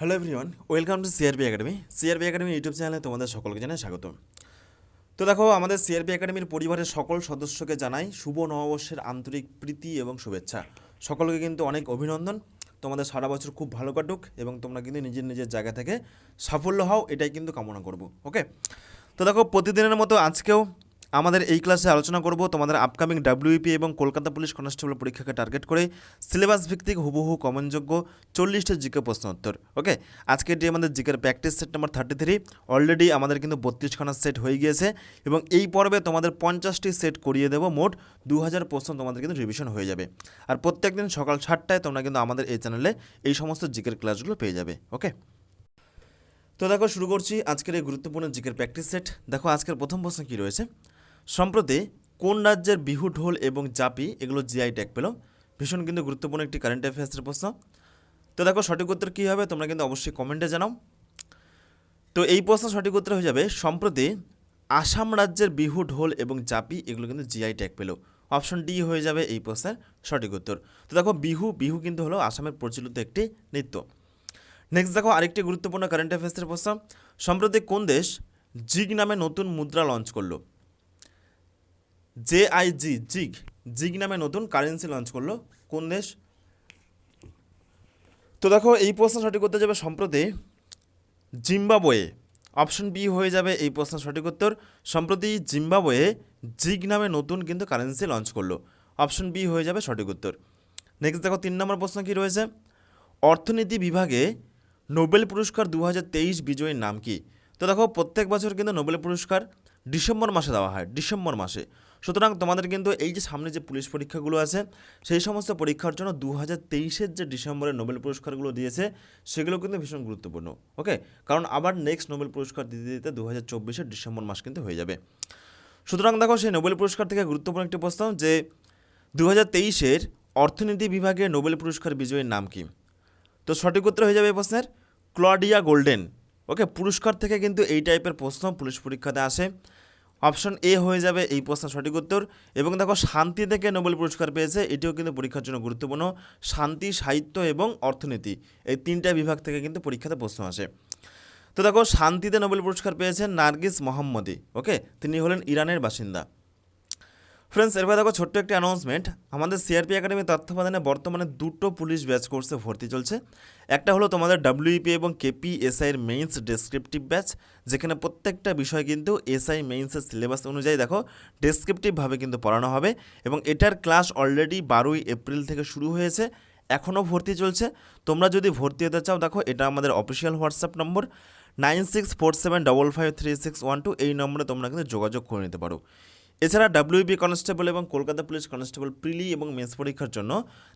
Hello everyone welcome to CRB academy CRB academy YouTube চ্যানেলে তোমাদের সকলকে জানাই স্বাগত তো দেখো, আমাদের সিআরবি একাডেমির পরিবারের সকল সদস্যকে জানাই শুভ নববর্ষের আন্তরিক প্রীতি এবং শুভেচ্ছা। সকলকে কিন্তু অনেক অভিনন্দন। তোমাদের সারা বছর খুব ভালো কাটুক এবং তোমরা কিন্তু নিজের নিজের জায়গা থেকে সাফল্য হও, এটাই কিন্তু কামনা করব ওকে তো দেখো, প্রতিদিনের মতো আজকেও আমাদের এই ক্লাসে আলোচনা করব তোমাদের আপকামিং ডাব্লিউপি এবং কলকাতা পুলিশ কনস্টেবল পরীক্ষাকে টার্গেট করে সিলেবাস ভিত্তিক হুবহু কমনযোগ্য চল্লিশটা জিকে প্রশ্ন উত্তর ওকে আজকে এটি আমাদের জিকের practice set number thirty three already আমাদের কিন্তু বত্রিশখানা সেট হয়ে গিয়েছে এবং এই পর্বে তোমাদের পঞ্চাশটি সেট করিয়ে দেবো, মোট দু হাজার প্রশ্ন তোমাদের কিন্তু রিভিশন হয়ে যাবে। আর প্রত্যেক দিন সকাল সাতটায় তোমরা কিন্তু আমাদের এই চ্যানেলে এই সমস্ত জিকের ক্লাসগুলো পেয়ে যাবে ওকে তো দেখো শুরু করছি আজকের এই গুরুত্বপূর্ণ জিকের প্র্যাকটিস সেট দেখো আজকের প্রথম প্রশ্ন কী রয়েছে? সম্প্রতি কোন রাজ্যের বিহু ঢোল এবং জাপি এগুলো জিআই ট্যাগ পেল? ভীষণ কিন্তু গুরুত্বপূর্ণ একটি কারেন্ট অ্যাফেয়ার্সের প্রশ্ন। তো দেখো, সঠিক উত্তর কী হবে তোমরা কিন্তু অবশ্যই কমেন্টে জানাও। তো এই প্রশ্ন সঠিক উত্তর হয়ে যাবে, সম্প্রতি আসাম রাজ্যের বিহু ঢোল এবং জাপি এগুলো কিন্তু জিআই ট্যাগ পেল। অপশন ডি হয়ে যাবে এই প্রশ্নের সঠিক উত্তর। তো দেখো, বিহু বিহু কিন্তু হলো আসামের প্রচলিত একটি নৃত্য। নেক্সট দেখো, আরেকটি গুরুত্বপূর্ণ কারেন্ট অ্যাফেয়ার্সের প্রশ্ন। সম্প্রতি কোন দেশ জিগ নামে নতুন মুদ্রা লঞ্চ করল? জেআইজি জিগ জিগ নামে নতুন কারেন্সি লঞ্চ করল। কোন দেশ? তো দেখো, এই প্রশ্ন সঠিক করতে যাবে সম্প্রতি জিম্বাবুয়ে। অপশন বি হয়ে যাবে এই প্রশ্ন সঠিক উত্তর। সম্প্রতি জিম্বাবুয়ে জিগ নামে নতুন কিন্তু কারেন্সি লঞ্চ করল। অপশন বি হয়ে যাবে সঠিক উত্তর। নেক্সট দেখো, তিন নম্বর প্রশ্ন কী রয়েছে? অর্থনীতি বিভাগে নোবেল পুরস্কার দু হাজার তেইশ বিজয়ীর নাম কি? তো দেখো, প্রত্যেক বছর কিন্তু নোবেল পুরস্কার ডিসেম্বর মাসে দেওয়া হয়, ডিসেম্বর মাসে। সুতরাং তোমাদের কিন্তু এই যে সামনে যে পুলিশ পরীক্ষাগুলো আছে, সেই সমস্ত পরীক্ষার জন্য দু হাজার তেইশের যে ডিসেম্বরে নোবেল পুরস্কারগুলো দিয়েছে, সেগুলো কিন্তু ভীষণ গুরুত্বপূর্ণ, ওকে? কারণ আবার নেক্সট নোবেল পুরস্কার দিতে দিতে দু হাজার ডিসেম্বর মাস কিন্তু হয়ে যাবে। সুতরাং দেখো, সেই নোবেল পুরস্কার থেকে গুরুত্বপূর্ণ একটি প্রশ্ন যে দু হাজার তেইশের অর্থনীতি বিভাগে নোবেল পুরস্কার বিজয়ীর নাম কি? তো সঠিক উত্তর হয়ে যাবে এই প্রশ্নের, ক্লডিয়া গোল্ডেন, ওকে? পুরস্কার থেকে কিন্তু এই টাইপের প্রশ্ন পুলিশ পরীক্ষাতে আসে। অপশন এ হয়ে যাবে এই প্রশ্নের সঠিক উত্তর। এবং দেখো, শান্তি থেকে নোবেল পুরস্কার পেয়েছে, এটিও কিন্তু পরীক্ষার জন্য গুরুত্বপূর্ণ। শান্তি, সাহিত্য এবং অর্থনীতি, এই তিনটা বিভাগ থেকে কিন্তু পরীক্ষাতে প্রশ্ন আসে। তো দেখো, শান্তিতে নোবেল পুরস্কার পেয়েছেন নার্গিস মোহাম্মদি, ওকে? তিনি হলেন ইরানের বাসিন্দা। ফ্রেন্ডস এরপর দেখো ছোট্ট একটি অ্যানাউন্সমেন্ট আমাদের সিআরপি একাডেমি তত্ত্বাবধানে বর্তমানে দুটো পুলিশ ব্যাচ কোর্সে ভর্তি চলছে। একটা হলো তোমাদের ডাব্লিউপি এবং কেপি এসআইয়ের মেইনস ডেসক্রিপটিভ ব্যাচ যেখানে প্রত্যেকটা বিষয় কিন্তু এসআই মেইনসের সিলেবাস অনুযায়ী দেখো ডেসক্রিপটিভভাবে কিন্তু পড়ানো হবে। এবং এটার ক্লাস অলরেডি বারোই এপ্রিল থেকে শুরু হয়েছে, এখনও ভর্তি চলছে। তোমরা যদি ভর্তি হতে চাও, দেখো এটা আমাদের official WhatsApp number nine six four seven double five three six one two, এই নম্বরে তোমরা কিন্তু যোগাযোগ করে নিতে পারো। এছাড়া ডাব্লিউবি কনস্টেবল এবং কলকাতা পুলিশ কনস্টেবল প্রিলি এবং মেন্স পরীক্ষার জন্য,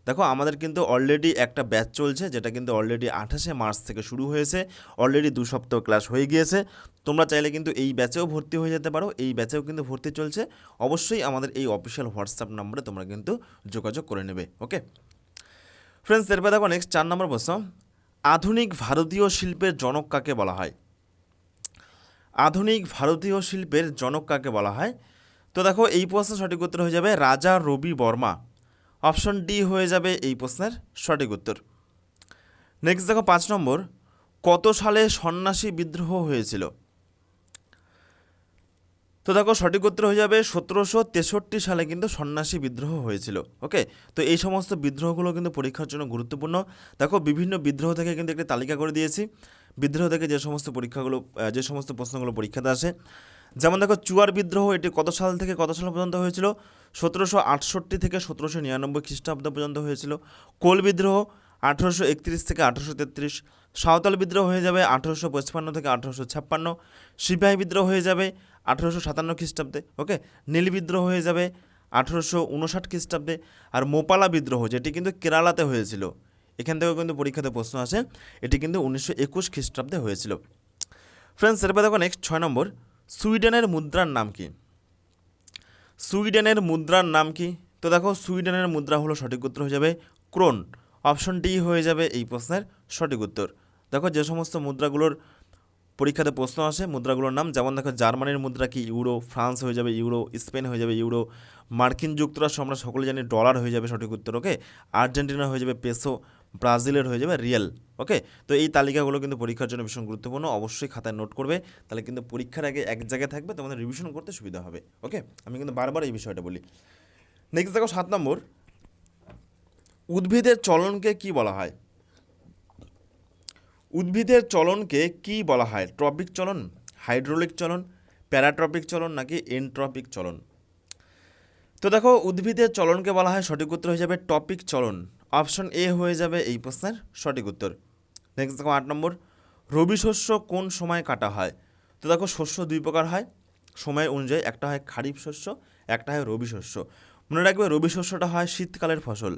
দেখো আমাদের কিন্তু অলরেডি একটা ব্যাচ চলছে, যেটা কিন্তু অলরেডি আঠাশে মার্চ থেকে শুরু হয়েছে অলরেডি দু সপ্তাহ ক্লাস হয়ে গিয়েছে। তোমরা চাইলে কিন্তু এই ব্যাচেও ভর্তি হয়ে যেতে পারো, এই ব্যাচেও কিন্তু ভর্তি চলছে। অবশ্যই আমাদের এই অফিসিয়াল হোয়াটসঅ্যাপ নম্বরে তোমরা কিন্তু যোগাযোগ করে নেবে ওকে ফ্রেন্ডস এরপর দেখো নেক্সট চার নম্বর প্রশ্ন। আধুনিক ভারতীয় শিল্পের জনক কাকে বলা হয়? আধুনিক ভারতীয় শিল্পের জনক কাকে বলা হয়? তো দেখো, এই প্রশ্নের সঠিক উত্তর হয়ে যাবে রাজা রবি বর্মা। অপশন ডি হয়ে যাবে এই প্রশ্নের সঠিক উত্তর। নেক্সট দেখো, পাঁচ নম্বর, কত সালে সন্ন্যাসী বিদ্রোহ হয়েছিল? তো দেখো, সঠিক উত্তর হয়ে যাবে সতেরোশো তেষট্টি সালে কিন্তু সন্ন্যাসী বিদ্রোহ হয়েছিল, ওকে? তো এই সমস্ত বিদ্রোহগুলো কিন্তু পরীক্ষার জন্য গুরুত্বপূর্ণ। দেখো, বিভিন্ন বিদ্রোহ থেকে কিন্তু একটি তালিকা করে দিয়েছি। বিদ্রোহ থেকে যে সমস্ত পরীক্ষাগুলো যে সমস্ত প্রশ্নগুলো পরীক্ষাতে আসে যেমন দেখো চুয়ার বিদ্রোহ, এটি কত সাল থেকে কত সাল পর্যন্ত হয়েছিল? সতেরোশো আটষট্টি থেকে সতেরোশো নিরানব্বই খ্রিস্টাব্দ পর্যন্ত হয়েছিল। কোল বিদ্রোহ, আঠেরোশো একত্রিশ থেকে আঠেরোশো তেত্রিশ। সাঁওতাল বিদ্রোহ হয়ে যাবে আঠেরোশো পঁচপান্ন থেকে আঠেরোশো ছাপ্পান্ন। সিপাহী বিদ্রোহ হয়ে যাবে আঠেরোশো সাতান্ন খ্রিস্টাব্দে, ওকে? নীল বিদ্রোহ হয়ে যাবে আঠেরোশো উনষাট খ্রিস্টাব্দে। আর মোপালা বিদ্রোহ, যেটি কিন্তু কেরালাতে হয়েছিল। এখান থেকেও কিন্তু পরীক্ষাতে প্রশ্ন আসে। এটি কিন্তু উনিশশো একুশ খ্রিস্টাব্দে হয়েছিল। ফ্রেন্ডস এরপর দেখো নেক্সট ছয় নম্বর। সুইডেনের মুদ্রার নাম কি? সুইডেনের মুদ্রার নাম কি? তো দেখো, সুইডেনের মুদ্রা হলো সঠিক উত্তর হয়ে যাবে ক্রোন। অপশন ডি হয়ে যাবে এই প্রশ্নের সঠিক উত্তর। দেখো, যে সমস্ত মুদ্রাগুলোর পরীক্ষাতে প্রশ্ন আসে, মুদ্রাগুলোর নাম, যেমন দেখো, জার্মানির মুদ্রা কি? ইউরো, ফ্রান্স হয়ে যাবে ইউরো, স্পেন হয়ে যাবে ইউরো, মার্কিন যুক্তরাষ্ট্র, আমরা সকলে জানি ডলার হয়ে যাবে সঠিক উত্তর, ওকে? আর্জেন্টিনা হয়ে যাবে পেসো ব্রাজিলের হয়ে যাবে রিয়েল, ওকে? তো এই তালিকাগুলো কিন্তু পরীক্ষার জন্য ভীষণ গুরুত্বপূর্ণ, অবশ্যই খাতায় নোট করবে, তাহলে কিন্তু পরীক্ষার আগে এক জায়গায় থাকবে, তোমাদের রিভিশন করতে সুবিধা হবে, ওকে? আমি কিন্তু বারবার এই বিষয়টা বলি। নেক্সট দেখো সাত নম্বর। উদ্ভিদের চলনকে কি বলা হয়? উদ্ভিদের চলনকে কি বলা হয়? ট্রপিক চলন, হাইড্রোলিক চলন, প্যারাট্রপিক চলন নাকি এনট্রপিক চলন? তো দেখো, উদ্ভিদের চলনকে বলা হয়, সঠিক উত্তর হয়ে যাবে টপিক চলন। অপশন এ হয়ে যাবে এই প্রশ্নের সঠিক উত্তর। নেক্সট দেখো আট নম্বর, রবি শস্য কোন সময় কাটা হয়? তো দেখো শস্য দুই প্রকার হয়, সময় অনুযায়ী। একটা হয় খারিফ শস্য, একটা হয় রবি শস্য। মনে রাখবে রবি শস্যটা হয় শীতকালের ফসল।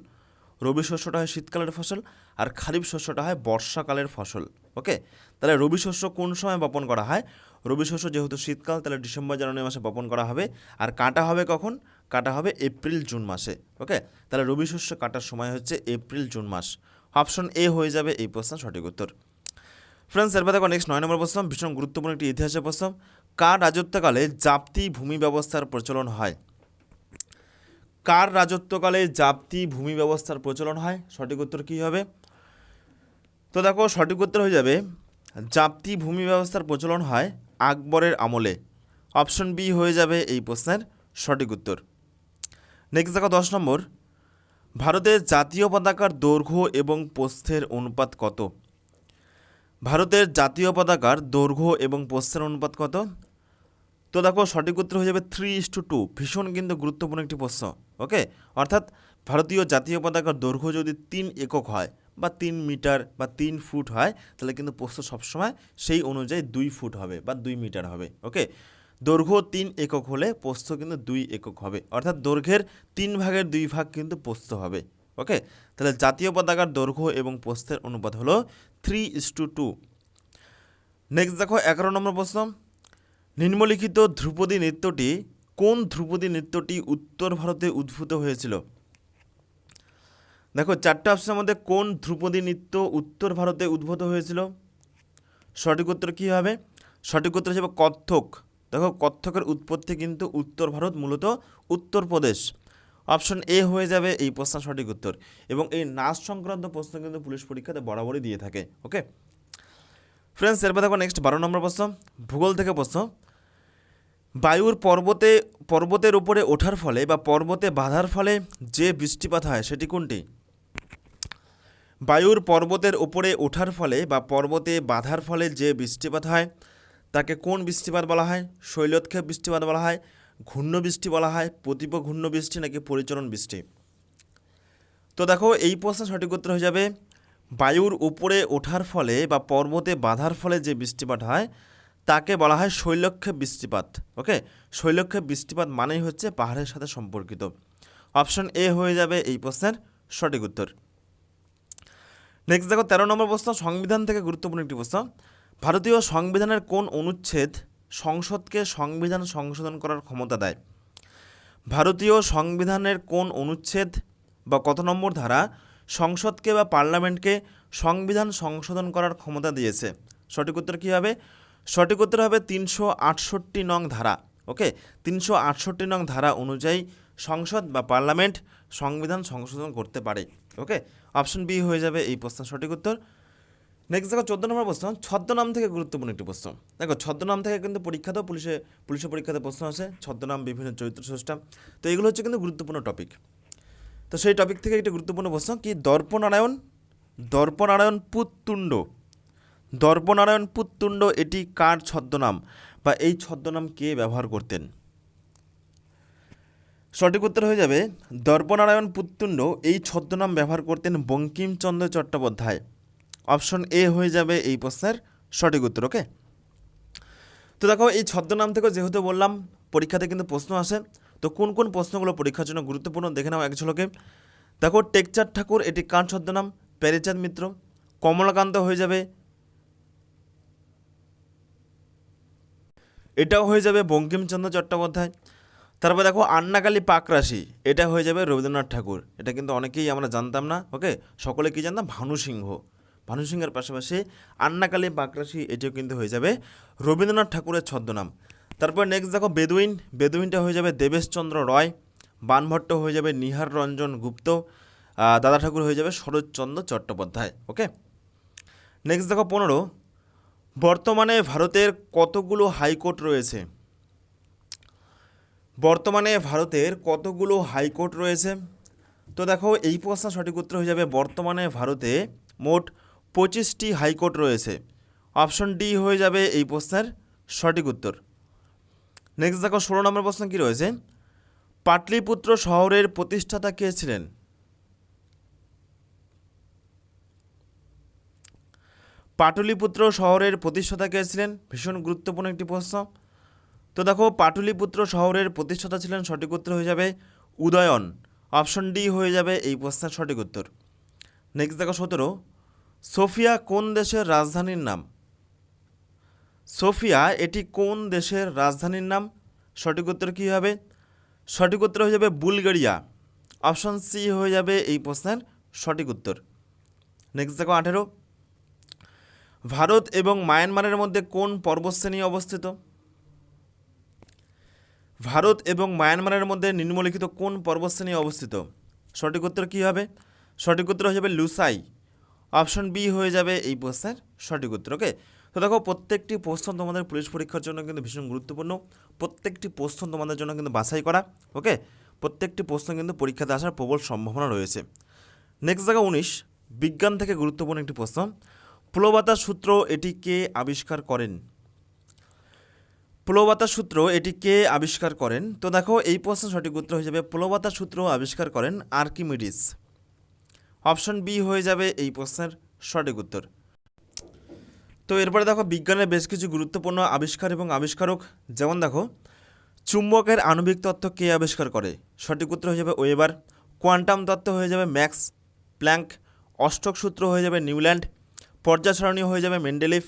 রবি শস্যটা হয় শীতকালের ফসল আর খারিফ শস্যটা হয় বর্ষাকালের ফসল ওকে তাহলে রবি শস্য কোন সময় বপন করা হয়? রবি শস্য যেহেতু শীতকাল, তাহলে ডিসেম্বর, জানুয়ারি মাসে বপন করা হবে। আর কাটা হবে কখন? কাটা হবে এপ্রিল, জুন মাসে ওকে তাহলে রবি শস্য কাটার সময় হচ্ছে এপ্রিল, জুন মাস। অপশন এ হয়ে যাবে এই প্রশ্ন সঠিক উত্তর। ফ্রেন্ডস এরপর দেখো নেক্সট নয় নম্বর প্রশ্ন, ভীষণ গুরুত্বপূর্ণ একটি ইতিহাসের প্রশ্ন। কার রাজত্বকালে জাপ্তি ভূমি ব্যবস্থার প্রচলন হয়? কার রাজত্বকালে জাপ্তি ভূমি ব্যবস্থার প্রচলন হয়? সঠিক উত্তর কী হবে? তো দেখো, সঠিক উত্তর হয়ে যাবে, জাপ্তি ভূমি ব্যবস্থার প্রচলন হয় আকবরের আমলে। অপশন বি হয়ে যাবে এই প্রশ্নের সঠিক উত্তর। নেক্সট দেখো দশ নম্বর। ভারতের জাতীয় পতাকার দৈর্ঘ্য এবং প্রস্থের অনুপাত কত? ভারতের জাতীয় পতাকার দৈর্ঘ্য এবং প্রস্থের অনুপাত কত? তো দেখো, সঠিক উত্তর হয়ে যাবে থ্রি ইস টু টু ভীষণ কিন্তু গুরুত্বপূর্ণ একটি প্রশ্ন ওকে অর্থাৎ ভারতীয় জাতীয় পতাকার দৈর্ঘ্য যদি তিন একক হয় বা তিন মিটার বা তিন ফুট হয়, তাহলে কিন্তু প্রস্থ সবসময় সেই অনুযায়ী দুই ফুট হবে বা দুই মিটার হবে ওকে দৈর্ঘ্য তিন একক হলে প্রস্থ কিন্তু দুই একক হবে। অর্থাৎ দৈর্ঘ্যের তিন ভাগের দুই ভাগ কিন্তু প্রস্থ হবে। ওকে? তাহলে জাতীয় পতাকার দৈর্ঘ্য এবং প্রস্থের অনুপাত হলো three is to two next দেখো, এগারো নম্বর প্রশ্ন। নিম্নলিখিত ধ্রুপদী নৃত্যটি কোন ধ্রুপদী নৃত্যটি উত্তর ভারতে উদ্ভূত হয়েছিল? দেখো, চারটে অপশনের মধ্যে কোন ধ্রুপদী নৃত্য উত্তর ভারতে উদ্ভূত হয়েছিল? সঠিক উত্তর কী হবে? সঠিক উত্তর হিসেবে কত্থক। দেখো, কত্থকের উৎপত্তি কিন্তু উত্তর ভারত, মূলত উত্তরপ্রদেশ অপশন এ হয়ে যাবে এই প্রশ্ন সঠিক উত্তর এবং এই নাচ সংক্রান্ত প্রশ্ন কিন্তু পুলিশ পরীক্ষাতে বরাবরই দিয়ে থাকে ওকে ফ্রেন্ডস এরপর দেখো নেক্সট বারো নম্বর প্রশ্ন, ভূগোল থেকে প্রশ্ন। বায়ুর পর্বতে, পর্বতের উপরে ওঠার ফলে বা পর্বতে বাধার ফলে যে বৃষ্টিপাত হয়, সেটি কোনটি? বায়ুর পর্বতের উপরে ওঠার ফলে বা পর্বতে বাধার ফলে যে বৃষ্টিপাত হয় তাকে কোন বৃষ্টিপাত বলা হয়? শৈলোৎক্ষেপ বৃষ্টিপাত বলা হয়, ঘূর্ণ বৃষ্টি বলা হয় প্রতিপ ঘূর্ণ বৃষ্টি নাকি পরিচরণ বৃষ্টি? তো দেখো, এই প্রশ্নের সঠিক উত্তর হয়ে যাবে, বায়ুর উপরে ওঠার ফলে বা পর্বতে বাধার ফলে যে বৃষ্টিপাত হয়, তাকে বলা হয় শৈলক্ষেপ বৃষ্টিপাত ওকে শৈলক্ষেপ বৃষ্টিপাত মানেই হচ্ছে পাহাড়ের সাথে সম্পর্কিত। অপশন এ হয়ে যাবে এই প্রশ্নের সঠিক উত্তর। নেক্সট দেখো, তেরো নম্বর প্রশ্ন সংবিধান থেকে গুরুত্বপূর্ণ একটি প্রশ্ন। ভারতীয় সংবিধানের কোন অনুচ্ছেদ সংসদকে সংবিধান সংশোধন করার ক্ষমতা দেয়? ভারতীয় সংবিধানের কোন অনুচ্ছেদ বা কত নম্বর ধারা সংসদকে বা পার্লামেন্টকে সংবিধান সংশোধন করার ক্ষমতা দিয়েছে? সঠিক উত্তর কী হবে? সঠিক উত্তর হবে তিনশো আটষট্টি নং ধারা, ওকে? তিনশো আটষট্টি নং ধারা অনুযায়ী সংসদ বা পার্লামেন্ট সংবিধান সংশোধন করতে পারে, ওকে? অপশন বি হয়ে যাবে এই প্রশ্নের সঠিক উত্তর। নেক্সট দেখো চোদ্দ নম্বর প্রশ্ন ছদ্মনাম থেকে গুরুত্বপূর্ণ একটি প্রশ্ন। দেখো ছদ্মনাম থেকে কিন্তু পরীক্ষাতেও পুলিশে, পুলিশের পরীক্ষাতে প্রশ্ন আছে ছদ্মনাম বিভিন্ন চরিত্র স্রষ্টা তো এগুলো হচ্ছে কিন্তু গুরুত্বপূর্ণ টপিক তো সেই টপিক থেকে একটি গুরুত্বপূর্ণ প্রশ্ন, কি দর্পনারায়ণ দর্পনারায়ণ পুত্তুণ্ড। দর্পনারায়ণ পুত্তুণ্ড, এটি কার ছদ্মনাম বা এই ছদ্মনাম কে ব্যবহার করতেন? সঠিক উত্তর হয়ে যাবে দর্পনারায়ণ পুত্তুণ্ড, এই ছদ্মনাম ব্যবহার করতেন বঙ্কিমচন্দ্র চট্টোপাধ্যায়। অপশন এ হয়ে যাবে এই প্রশ্নের সঠিক উত্তর, ওকে? তো দেখো, এই ছদ্মনাম থেকে যেহেতু বললাম, পরীক্ষাতে কিন্তু প্রশ্ন আসে, তো কোন কোন প্রশ্নগুলো পরীক্ষার জন্য গুরুত্বপূর্ণ দেখে নাও এক ঝলকে। দেখো, টেকচাঁদ ঠাকুর, এটি কার ছদ্মনাম? প্যারেচাঁদ মিত্র। কমলাকান্ত হয়ে যাবে, এটাও হয়ে যাবে বঙ্কিমচন্দ্র চট্টোপাধ্যায়। তারপর দেখো, আন্নাকালি পাকরাশি এটা হয়ে যাবে রবীন্দ্রনাথ ঠাকুর। এটা কিন্তু অনেকেই আমরা জানতাম না, ওকে? সকলে কি জানতাম? ভানু সিংহ ভানু সিংহের পাশাপাশি আন্নাকালী পাকরাশি এটিও কিন্তু হয়ে যাবে। রবীন্দ্রনাথ ঠাকুরের ছদ্মনাম। তারপর নেক্সট দেখো বেদুইন। বেদুইনটা হয়ে যাবে দেবেশচন্দ্র রয়। বানভট্ট হয়ে যাবে নিহার রঞ্জন গুপ্ত। দাদা ঠাকুর হয়ে যাবে শরৎচন্দ্র চট্টোপাধ্যায় ওকে নেক্সট দেখো পনেরো। বর্তমানে ভারতের কতগুলো হাইকোর্ট রয়েছে? বর্তমানে ভারতের কতগুলো হাইকোর্ট রয়েছে? তো দেখো এই প্রশ্ন সঠিক উত্তর হয়ে যাবে বর্তমানে ভারতে মোট পঁচিশটি হাইকোর্ট রয়েছে। অপশন ডি হয়ে যাবে এই প্রশ্নের সঠিক উত্তর। নেক্সট দেখো, ষোলো নম্বর প্রশ্ন কী রয়েছে? পাটলিপুত্র শহরের প্রতিষ্ঠাতা কে ছিলেন? পাটলিপুত্র শহরের প্রতিষ্ঠাতা কে ছিলেন? ভীষণ গুরুত্বপূর্ণ একটি প্রশ্ন। তো দেখো, পাটলিপুত্র শহরের প্রতিষ্ঠাতা ছিলেন, সঠিক উত্তর হয়ে যাবে উদয়ন। অপশন ডি হয়ে যাবে এই প্রশ্নের সঠিক উত্তর। নেক্সট দেখো, সতেরো। সোফিয়া কোন দেশের রাজধানীর নাম? সোফিয়া, এটি কোন দেশের রাজধানীর নাম? সঠিক উত্তর কী হবে? সঠিক উত্তর হয়ে যাবে বুলগেরিয়া। অপশন সি হয়ে যাবে এই প্রশ্নের সঠিক উত্তর। নেক্সট দেখো আঠেরো। ভারত এবং মায়ানমারের মধ্যে কোন পর্বতশ্রেণী অবস্থিত? ভারত এবং মায়ানমারের মধ্যে নিম্নলিখিত কোন পর্বতশ্রেণী অবস্থিত? সঠিক উত্তর কী হবে? সঠিক উত্তর হয়ে যাবে লুসাই। অপশন বি হয়ে যাবে এই প্রশ্নের সঠিক উত্তর, ওকে? তো দেখো, প্রত্যেকটি প্রশ্ন তোমাদের পুলিশ পরীক্ষার জন্য কিন্তু ভীষণ গুরুত্বপূর্ণ। প্রত্যেকটি প্রশ্ন তোমাদের জন্য কিন্তু বাছাই করা, ওকে? প্রত্যেকটি প্রশ্ন কিন্তু পরীক্ষাতে আসার প্রবল সম্ভাবনা রয়েছে। নেক্সট জায়গা উনিশ। বিজ্ঞান থেকে গুরুত্বপূর্ণ একটি প্রশ্ন। প্লবাতা সূত্র এটি কে আবিষ্কার করেন? প্লবাতা সূত্র এটি কে আবিষ্কার করেন? তো দেখো, এই প্রশ্নের সঠিক উত্তর হয়ে যাবে প্লবাতা সূত্র আবিষ্কার করেন আর্কিমিডিস। অপশন বি হয়ে যাবে এই প্রশ্নের সঠিক উত্তর। তো এরপরে দেখো, বিজ্ঞানের বেশ কিছু গুরুত্বপূর্ণ আবিষ্কার এবং আবিষ্কারক যেমন দেখো, চুম্বকের আণবিক তত্ত্ব কে আবিষ্কার করে? সঠিক উত্তর হয়ে যাবে ওয়েবার। কোয়ান্টাম তত্ত্ব হয়ে যাবে ম্যাক্স প্ল্যাঙ্ক। অষ্টক সূত্র হয়ে যাবে নিউল্যান্ড। পর্যায় সারণী হয়ে যাবে মেন্ডেলিফ।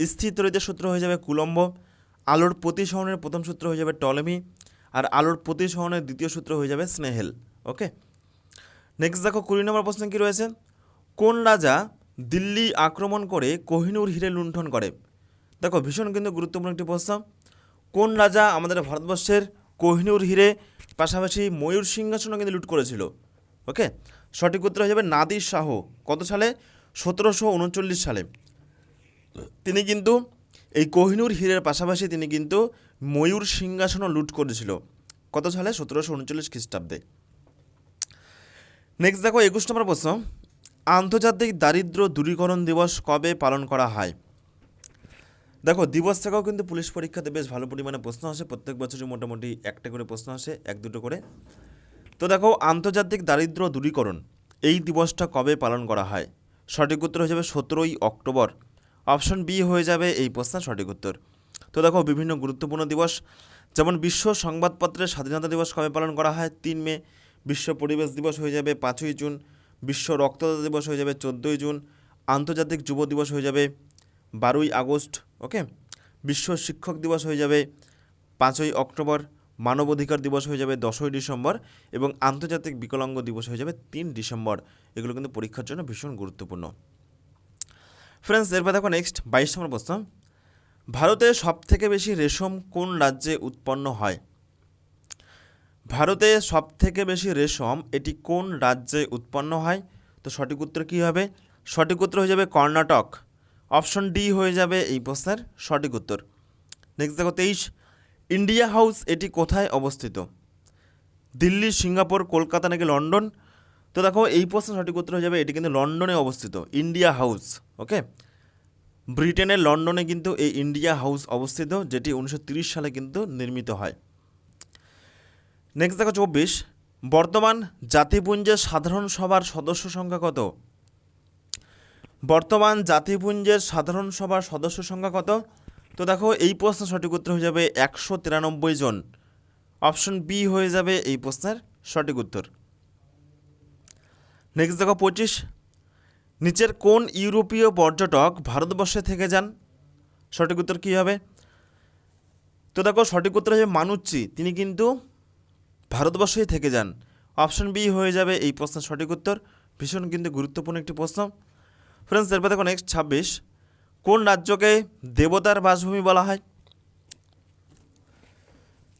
স্থিতরিতের সূত্র হয়ে যাবে কুলম্ব। আলোর প্রতিসরণের প্রথম সূত্র হয়ে যাবে টলেমি। আর আলোর প্রতিসরণের দ্বিতীয় সূত্র হয়ে যাবে স্নেহেল। ওকে? নেক্সট দেখো কুড়ি নম্বর প্রশ্ন কী রয়েছে? কোন রাজা দিল্লি আক্রমণ করে কোহিনূর হিরে লুণ্ঠন করে? দেখো ভীষণ কিন্তু গুরুত্বপূর্ণ একটি প্রশ্ন। কোন রাজা আমাদের ভারতবর্ষের কোহিনূর হিরে, পাশাপাশি ময়ূর সিংহাসনও কিন্তু লুট করেছিল? ওকে সঠিক উত্তর হয়ে যাবে নাদির শাহ। কত সালে? সতেরোশো উনচল্লিশ সালে। তিনি কিন্তু এই কোহিনুর হীরের পাশাপাশি তিনি কিন্তু ময়ূর সিংহাসনও লুট করেছিল। কত সালে? সতেরোশো উনচল্লিশ খ্রিস্টাব্দে। নেক্সট দেখো, একুশ নম্বর প্রশ্ন। আন্তর্জাতিক দারিদ্র দূরীকরণ দিবস কবে পালন করা হয়? দেখো, দিবস থেকেও কিন্তু পুলিশ পরীক্ষাতে বেশ ভালো পরিমাণে প্রশ্ন আসে। প্রত্যেক বছরই মোটামুটি একটা করে প্রশ্ন আসে, এক দুটো করে। তো দেখো, আন্তর্জাতিক দারিদ্র দূরীকরণ, এই দিবসটা কবে পালন করা হয়? সঠিক উত্তর হয়ে যাবে সতেরোই অক্টোবর। অপশন বি হয়ে যাবে এই প্রশ্নের সঠিক উত্তর। তো দেখো, বিভিন্ন গুরুত্বপূর্ণ দিবস, যেমন বিশ্ব সংবাদপত্রের স্বাধীনতা দিবস কবে পালন করা হয়? তিন মে বিশ্ব পরিবেশ দিবস হয়ে যাবে পাঁচই জুন, বিশ্ব রক্তদাতা দিবস হয়ে যাবে চোদ্দোই জুন, আন্তর্জাতিক যুব দিবস হয়ে যাবে বারোই আগস্ট, ওকে? বিশ্ব শিক্ষক দিবস হয়ে যাবে পাঁচই অক্টোবর, মানবাধিকার দিবস হয়ে যাবে দশই ডিসেম্বর এবং আন্তর্জাতিক বিকলাঙ্গ দিবস হয়ে যাবে তিন ডিসেম্বর। এগুলো কিন্তু পরীক্ষার জন্য ভীষণ গুরুত্বপূর্ণ। ফ্রেন্ডস এরপর দেখো নেক্সট বাইশ নম্বর প্রশ্ন। ভারতে সবথেকে বেশি রেশম কোন রাজ্যে উৎপন্ন হয়? ভারতে সবথেকে বেশি রেশম এটি কোন রাজ্যে উৎপন্ন হয়? তো সঠিক উত্তর কী হবে? সঠিক উত্তর হয়ে যাবে কর্ণাটক। অপশন ডি হয়ে যাবে এই প্রশ্নের সঠিক উত্তর। নেক্সট দেখো তেইশ। ইন্ডিয়া হাউস এটি কোথায় অবস্থিত? দিল্লি, সিঙ্গাপুর, কলকাতা নাকি লন্ডন? তো দেখো এই প্রশ্নের সঠিক উত্তর হয়ে যাবে এটি কিন্তু লন্ডনে অবস্থিত, ইন্ডিয়া হাউস, ওকে? ব্রিটেনের লন্ডনে কিন্তু এই ইন্ডিয়া হাউস অবস্থিত, যেটি উনিশশো সালে কিন্তু নির্মিত হয়। নেক্সট দেখো চব্বিশ। বর্তমান জাতিপুঞ্জের সাধারণ সভার সদস্য সংখ্যা কত? বর্তমান জাতিপুঞ্জের সাধারণ সভার সদস্য সংখ্যা কত? তো দেখো, এই প্রশ্নের সঠিক উত্তর হয়ে যাবে একশো তিরানব্বই জন। অপশন বি হয়ে যাবে এই প্রশ্নের সঠিক উত্তর। নেক্সট দেখো পঁচিশ। নিচের কোন ইউরোপীয় পর্যটক ভারতবর্ষে থেকে যান? সঠিক উত্তর কী হবে? তো দেখো, সঠিক উত্তর হবে মানুচ্চি। তিনি কিন্তু ভারতবর্ষেই থেকে যান। অপশন বি হয়ে যাবে এই প্রশ্নের সঠিক উত্তর। ভীষণ কিন্তু গুরুত্বপূর্ণ একটি প্রশ্ন। ফ্রেন্ডস, এরপর দেখো নেক্সট ছাব্বিশ। কোন রাজ্যকে দেবতার বাসভূমি বলা হয়?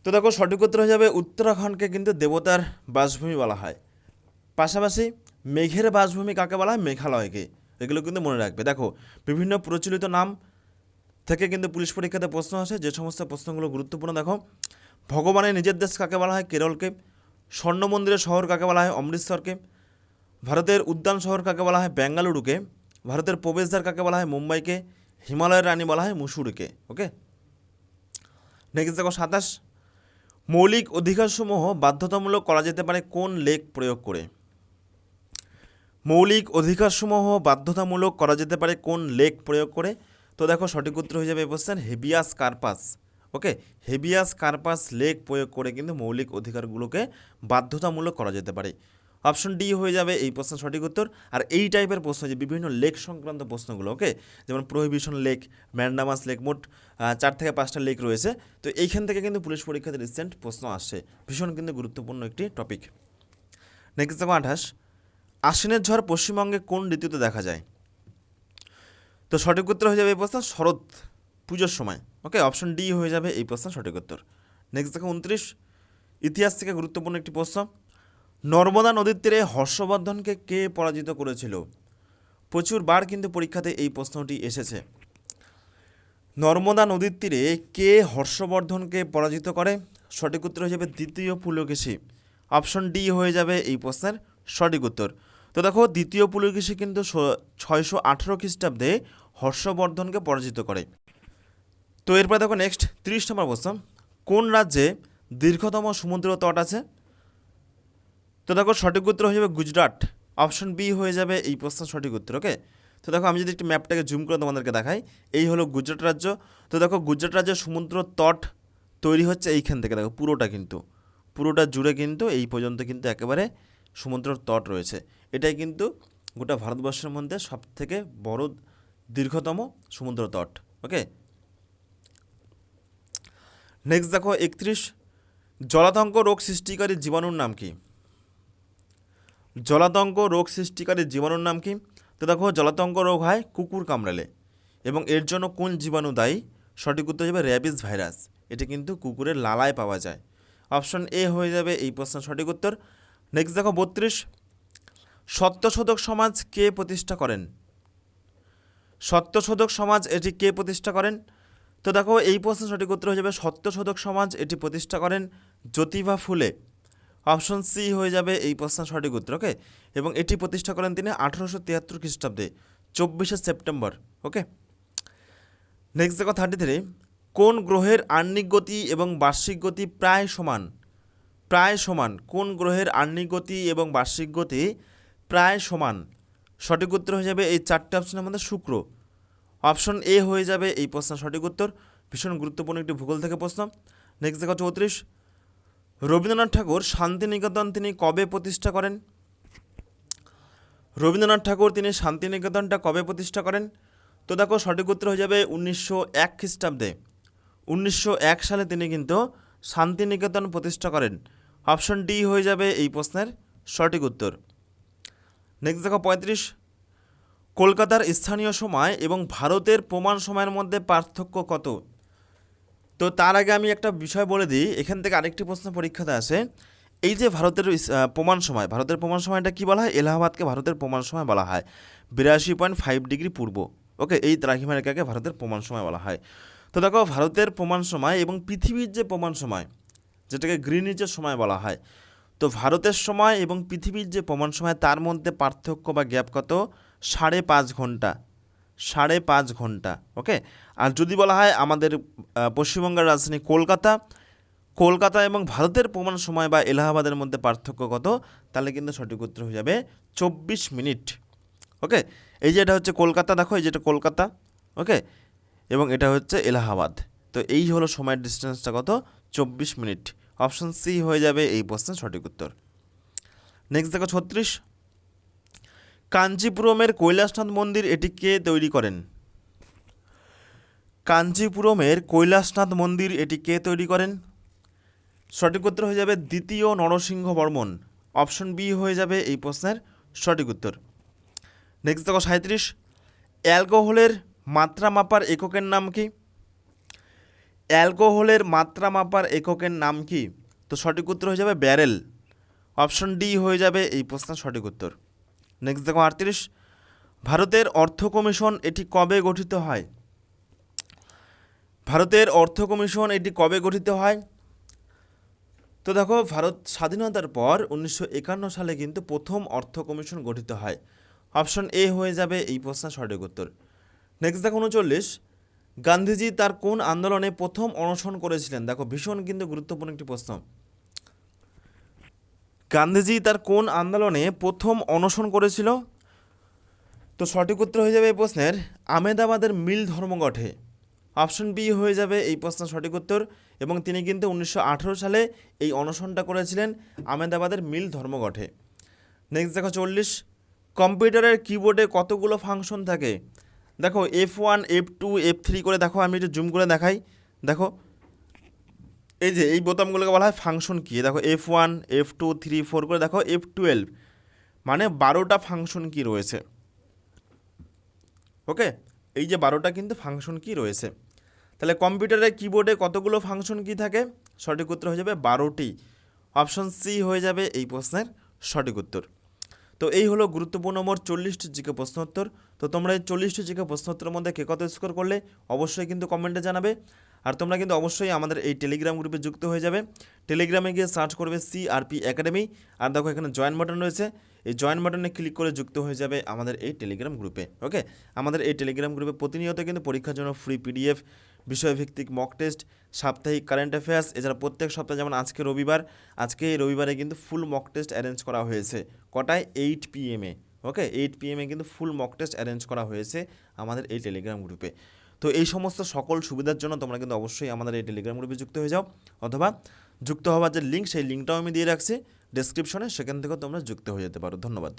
তো দেখো, সঠিক উত্তর হয়ে যাবে উত্তরাখণ্ডকে কিন্তু দেবতার বাসভূমি বলা হয়। পাশাপাশি মেঘের বাসভূমি কাকে বলা হয়? মেঘালয়কে। এগুলো কিন্তু মনে রাখবে। দেখো, বিভিন্ন প্রচলিত নাম থেকে কিন্তু পুলিশ পরীক্ষাতে প্রশ্ন আসে। যে সমস্ত প্রশ্নগুলো গুরুত্বপূর্ণ, দেখো। ভগবানের নিজের দেশ কাকে বলা হয়? কেরলকে। স্বর্ণ মন্দিরের শহর কাকে বলা হয়? অমৃতসরকে। ভারতের উদ্যান শহর কাকে বলা হয়? বেঙ্গালুরুকে। ভারতের প্রবেশদ্বার কাকে বলা হয়? মুম্বাইকে। হিমালয়ের রানী বলা হয়? মুসুরিকে। ওকে? নেক্সট দেখো সাতাশ। মৌলিক অধিকারসমূহ বাধ্যতামূলক করা যেতে পারে কোন লেখ প্রয়োগ করে? মৌলিক অধিকারসমূহ বাধ্যতামূলক করা যেতে পারে কোন লেখ প্রয়োগ করে? তো দেখো সঠিক উত্তর হয়ে যাবে কোশ্চেন হেবিয়াস কার্পাস। ওকে হেবিয়াস কার্পাস লেখ প্রয়োগ করে কিন্তু মৌলিক অধিকারগুলোকে বাধ্যতামূলক করা যেতে পারে। অপশন ডি হয়ে যাবে এই প্রশ্নের সঠিক উত্তর। আর এই টাইপের প্রশ্ন যে বিভিন্ন লেক সংক্রান্ত প্রশ্নগুলো ওকে যেমন প্রহিবিশন লেক ম্যান্ডামাস লেক মোট চার থেকে পাঁচটা লেক রয়েছে। তো এইখান থেকে কিন্তু পুলিশ পরীক্ষাতে রিসেন্ট প্রশ্ন আসছে। ভীষণ কিন্তু গুরুত্বপূর্ণ একটি টপিক নেক্সট দেখো আঠাশ। আশ্বিনের ঝড় পশ্চিমবঙ্গে কোন ঋতুতে দেখা যায়? তো সঠিক উত্তর হয়ে যাবে এই প্রশ্ন শরৎ। পুজোর সময়। ওকে অপশন ডি হয়ে যাবে এই প্রশ্ন সঠিক উত্তর। নেক্সট দেখো উনত্রিশ। ইতিহাস থেকে গুরুত্বপূর্ণ একটি প্রশ্ন। নর্মদা নদীর তীরে হর্ষবর্ধনকে কে পরাজিত করেছিল? প্রচুর বার কিন্তু পরীক্ষাতে এই প্রশ্নটি এসেছে। নর্মদা নদীর তীরে কে হর্ষবর্ধনকে পরাজিত করে? সঠিক উত্তর হয়ে যাবে দ্বিতীয় পুলকেশী। অপশন ডি হয়ে যাবে এই প্রশ্নের সঠিক উত্তর। তো দেখো, দ্বিতীয় পুলকেশী কিন্তু ছয়শো আঠেরো খ্রিস্টাব্দে হর্ষবর্ধনকে পরাজিত করে। তো এরপরে দেখো নেক্সট তিরিশ নম্বর প্রশ্ন। কোন রাজ্যে দীর্ঘতম সমুদ্র তট আছে? তো দেখো সঠিক উত্তর হয়ে যাবে গুজরাট। অপশন বি হয়ে যাবে এই প্রশ্নের সঠিক উত্তর ওকে তো দেখো আমি যদি একটু ম্যাপটাকে জুম করে তোমাদেরকে দেখাই, এই হলো গুজরাট রাজ্য। তো দেখো গুজরাট রাজ্যের সমুদ্র তট তৈরি হচ্ছে এইখান থেকে, দেখো পুরোটা কিন্তু। পুরোটা জুড়ে কিন্তু এই পর্যন্ত কিন্তু একেবারে সমুদ্র তট রয়েছে। এটাই কিন্তু গোটা ভারতবর্ষের মধ্যে সব থেকে বড় দীর্ঘতম সমুদ্র তট ওকে নেক্সট দেখো, একত্রিশ। জলাতঙ্ক রোগ সৃষ্টিকারী জীবাণুর নাম কি? জলাতঙ্ক রোগ সৃষ্টিকারী জীবাণুর নাম কি? তো দেখো, জলাতঙ্ক রোগ হয় কুকুর কামড়ালে এবং এর জন্য কোন জীবাণু দায়ী? সঠিক উত্তর যাবে র্যাবিস ভাইরাস। এটি কিন্তু কুকুরের লালায় পাওয়া যায়। অপশন এ হয়ে যাবে এই প্রশ্নের সঠিক উত্তর। নেক্সট দেখো, বত্রিশ। সত্যশোধক সমাজ কে প্রতিষ্ঠা করেন? সত্যশোধক সমাজ এটি কে প্রতিষ্ঠা করেন? তো দেখো, এই প্রশ্নের সঠিক উত্তর হয়ে যাবে, সত্যশোধক সমাজ এটি প্রতিষ্ঠা করেন জ্যোতিবা ফুলে। অপশন সি হয়ে যাবে এই প্রশ্নের সঠিক উত্তর, ওকে? এবং এটি প্রতিষ্ঠা করেন তিনি আঠারোশো তিয়াত্তর খ্রিস্টাব্দে, চব্বিশে সেপ্টেম্বর, ওকে? নেক্সট দেখো থার্টি থ্রি কোন গ্রহের আহ্নিক গতি এবং বার্ষিক গতি প্রায় সমান? প্রায় সমান। কোন গ্রহের আহ্নিক গতি এবং বার্ষিক গতি প্রায় সমান? সঠিক উত্তর হয়ে যাবে এই চারটে অপশনের মধ্যে শুক্র। অপশন এ হয়ে যাবে এই প্রশ্নের সঠিক উত্তর। ভীষণ গুরুত্বপূর্ণ একটি ভূগোল থেকে প্রশ্ন। নেক্সট দেখো চৌত্রিশ। রবীন্দ্রনাথ ঠাকুর শান্তিনিকেতন তিনি কবে প্রতিষ্ঠা করেন? রবীন্দ্রনাথ ঠাকুর তিনি শান্তিনিকেতনটা কবে প্রতিষ্ঠা করেন? তো দেখো সঠিক উত্তর হয়ে যাবে উনিশশো এক খ্রিস্টাব্দে। উনিশশো এক সালে তিনি কিন্তু শান্তিনিকেতন প্রতিষ্ঠা করেন। অপশন ডি হয়ে যাবে এই প্রশ্নের সঠিক উত্তর। নেক্সট দেখো পঁয়ত্রিশ। কলকাতার স্থানীয় সময় এবং ভারতের প্রমাণ সময়ের মধ্যে পার্থক্য কত? তো তার আগে আমি একটা বিষয় বলে দিই, এখান থেকে আরেকটি প্রশ্ন পরীক্ষাতে আসে। এই যে ভারতের প্রমাণ সময়, ভারতের প্রমাণ সময়টা কি বলা হয়? এলাহাবাদকে ভারতের প্রমাণ সময় বলা হয়। বিরাশি পয়েন্ট ফাইভ ডিগ্রি পূর্ব। ওকে, এই দ্রাঘিমা রেখাকে ভারতের প্রমাণ সময় বলা হয়। তো দেখো, ভারতের প্রমাণ সময় এবং পৃথিবীর যে প্রমাণ সময়, যেটাকে গ্রিনিচের সময় বলা হয়, তো ভারতের সময় এবং পৃথিবীর যে প্রমাণ সময়, তার মধ্যে পার্থক্য বা গ্যাপ কত? সাড়ে পাঁচ ঘণ্টা, সাড়ে পাঁচ ঘণ্টা, ওকে? আর যদি বলা হয় আমাদের পশ্চিমবঙ্গের রাজধানী কলকাতা কলকাতা এবং ভারতের প্রমাণ সময় বা এলাহাবাদের মধ্যে পার্থক্য কত? তাহলে কিন্তু সঠিক উত্তর হয়ে যাবে চব্বিশ মিনিট, ওকে? এই যে এটা হচ্ছে কলকাতা, দেখো, এই যেটা কলকাতা, ওকে? এবং এটা হচ্ছে এলাহাবাদ। তো এই হলো সময়ের ডিস্টেন্সটা কত? চব্বিশ মিনিট। অপশন সি হয়ে যাবে এই প্রশ্নের সঠিক উত্তর। নেক্সট দেখো, ছত্রিশ। কাঞ্চিপুরমের কৈলাসনাথ মন্দির এটি কে তৈরি করেন। কাঞ্চিপুরমের কৈলাসনাথ মন্দির এটি কে তৈরি করেন। সঠিক উত্তর হয়ে যাবে দ্বিতীয় নরসিংহ বর্মন অপশন বি হয়ে যাবে এই প্রশ্নের সঠিক উত্তর। নেক্সট দেখো সাঁত্রিশ অ্যালকোহলের মাত্রা মাপার এককের নাম কি? অ্যালকোহলের মাত্রা মাপার এককের নাম কি? তো সঠিক উত্তর হয়ে যাবে ব্যারেল। অপশন ডি হয়ে যাবে এই প্রশ্নের সঠিক উত্তর। নেক্সট দেখো আটত্রিশ। ভারতের অর্থ কমিশন এটি কবে গঠিত হয়? ভারতের অর্থ কমিশন এটি কবে গঠিত হয়? তো দেখো, ভারত স্বাধীনতার পর উনিশশো একান্ন সালে কিন্তু প্রথম অর্থ কমিশন গঠিত হয়। অপশন এ হয়ে যাবে এই প্রশ্নের সঠিক উত্তর। নেক্সট দেখো উনচল্লিশ। গান্ধীজি তার কোন আন্দোলনে প্রথম অনশন করেছিলেন? দেখো, ভীষণ কিন্তু গুরুত্বপূর্ণ একটি প্রশ্ন। গান্ধীজি তার কোন আন্দোলনে প্রথম অনশন করেছিল? তো সঠিক উত্তর হয়ে যাবে এই প্রশ্নের আমেদাবাদের মিল ধর্মঘটে অপশন বি হয়ে যাবে এই প্রশ্নের সঠিক উত্তর এবং তিনি কিন্তু উনিশশো আঠেরো সালে এই অনশনটা করেছিলেন আমেদাবাদের মিল ধর্মঘটে নেক্সট দেখো চল্লিশ, কম্পিউটারের কিবোর্ডে কতগুলো ফাংশন থাকে? দেখো F one F two F three করে দেখো, আমি একটু জুম করে দেখাই। দেখো এই যে, এই বোতামগুলোকে বলা হয় ফাংশন কি দেখো F one F two three four করে দেখো এফ টুয়েলভ মানে বারোটা ফাংশন কি রয়েছে। ওকে এই যে বারোটা কিন্তু ফাংশন কি রয়েছে। তাহলে কম্পিউটারের কিবোর্ডে কতগুলো ফাংশন কি থাকে? সঠিক উত্তর হয়ে যাবে বারোটি। অপশন সি হয়ে যাবে এই প্রশ্নের সঠিক উত্তর। তো এই হলো গুরুত্বপূর্ণ মোট চল্লিশটি জিকে প্রশ্নোত্তর। তো তোমরা এই চল্লিশটি জিকে প্রশ্নোত্তরের মধ্যে কে কত স্কোর করলে? অবশ্যই কিন্তু কমেন্টে জানাবে। আর তোমরা কিন্তু অবশ্যই আমাদের এই টেলিগ্রাম গ্রুপে যুক্ত হয়ে যাবে। টেলিগ্রামে গিয়ে সার্চ করবে সিআরপি একাডেমি আর দেখো এখানে জয়েন বাটন রয়েছে। এই জয়েন বাটনে ক্লিক করে যুক্ত হয়ে যাবে আমাদের এই টেলিগ্রাম গ্রুপে ওকে আমাদের এই টেলিগ্রাম গ্রুপে প্রতিনিয়ত কিন্তু পরীক্ষার জন্য ফ্রি পিডিএফ বিষয়ভিত্তিক মক টেস্ট সাপ্তাহিক কারেন্ট অ্যাফেয়ার্স এছাড়া প্রত্যেক সপ্তাহে যেমন আজকে রবিবার, আজকে এই রবিবারে কিন্তু ফুল মক টেস্ট অ্যারেঞ্জ করা হয়েছে কটায়? এইট পিএমে ওকে এইট পিএমে কিন্তু ফুল মক টেস্ট অ্যারেঞ্জ করা হয়েছে আমাদের এই টেলিগ্রাম গ্রুপে তো এই সমস্ত সকল সুবিধার জন্য তোমরা কিন্তু অবশ্যই আমাদের এই টেলিগ্রাম গ্রুপে যুক্ত হয়ে যাও, অথবা যুক্ত হওয়ার যে লিঙ্ক সেই লিঙ্কটাও আমি দিয়ে রাখছি ডেসক্রিপশনে সেখান থেকেও তোমরা যুক্ত হয়ে যেতে পারো। ধন্যবাদ।